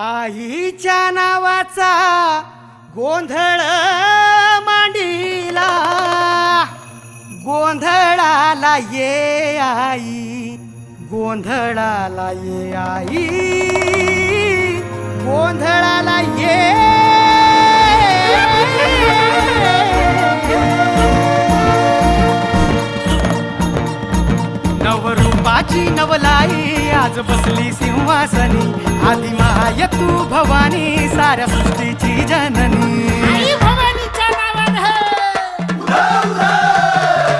आईच्या नावाचा गोंधळ मांडीला. गोंधळाला ये आई गोंधळाला ये आई. गोंधळाला ये नवरूपाची नवलाई आज बसली सिंहासनी. आधी माय तू भवानी साऱ्या सृष्टीची जननी.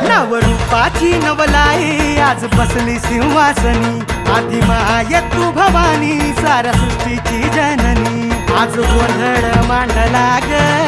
नवरूपाची नवलाई आज बसली सिंहासनी. आधी माय तू भवानी साऱ्या सृष्टीची जननी. आज गोंधळ मांडला ग!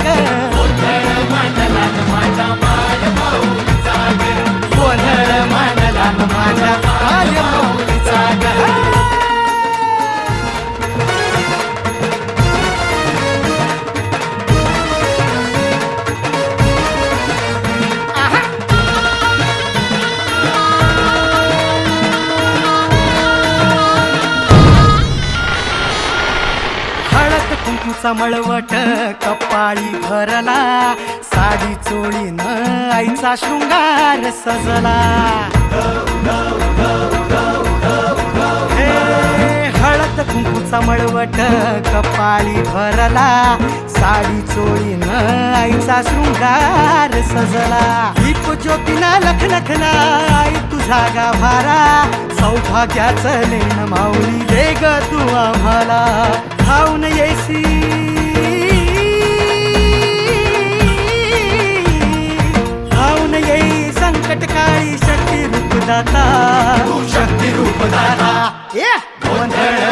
आईचा मळवट कपाळी भरला. साडी चोळीन आईचा शृंगार सजला. हे, हळद कुंकूचा मळवट कपाळी भरला. साडी चोळीन आईचा शृंगार सजला. दीप ज्योतीना लखलखला आई तुझा गाभारा. सौभाग्याचं लेण माऊली दे ग तू आम्हाला. खाऊन येसी कटकाळी शक्ती रूपदाता. शक्ती रूपदाता. गोंधळ